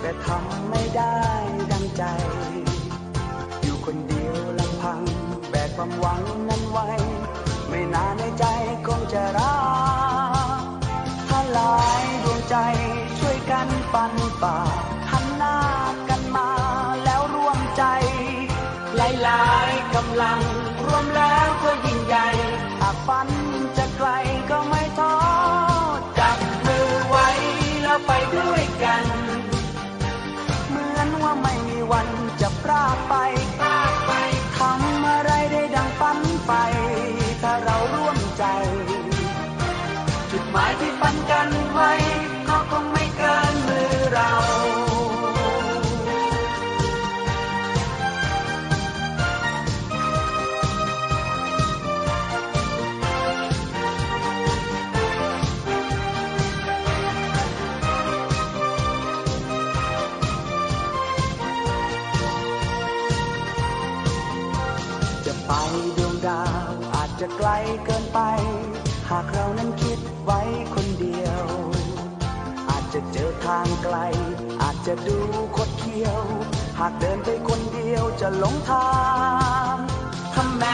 แต่ทำไม่ได้ดังใจ อยู่คนเดียวลำพัง แบกความหวังนั้นไว้ ไม่นานในใจคงจะรักถ้าหลายดวงใจช่วยกันปันป่า จะพรากไปพรากไป จะไกลเกินไป หากเรานั้นคิดไว้คนเดียว อาจจะเจอทางไกล อาจจะดูคดเคี้ยว หากเดินไปคนเดียวจะหลงทางถ้าแม้